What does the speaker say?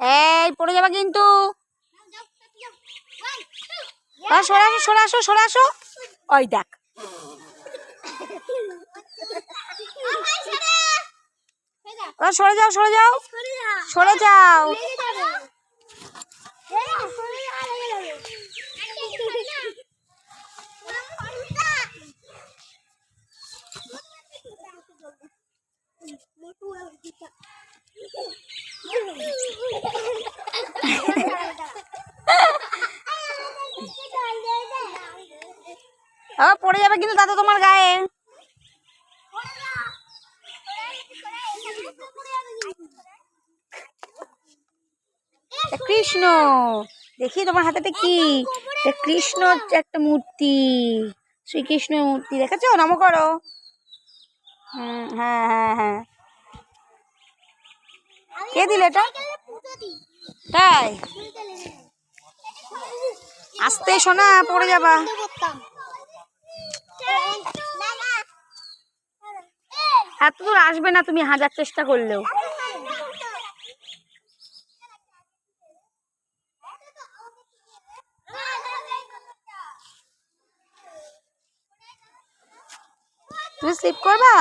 এই পড়ে যাবে কিন্তু। আ, সরে আসো সরে আসো সরে আসো ওই দেখ। ও, সরে যাও সরে যাও। সরে যাও। পড়ে যাবে কিন্তু দাদা তোমার গায়ে। কৃষ্ণ, দেখি তোমার হাতেতে কি? কৃষ্ণ একটা মূর্তি, শ্রীকৃষ্ণ মূর্তি, দেখেছ? নম করো। হ্যাঁ হ্যাঁ হ্যাঁ। কে দিল এটা? তাই। আস্তে শোনা পড়ে যাবা। এত দূর আসবে না তুমি, হাজার চেষ্টা করলেও। तू स्लिप करवा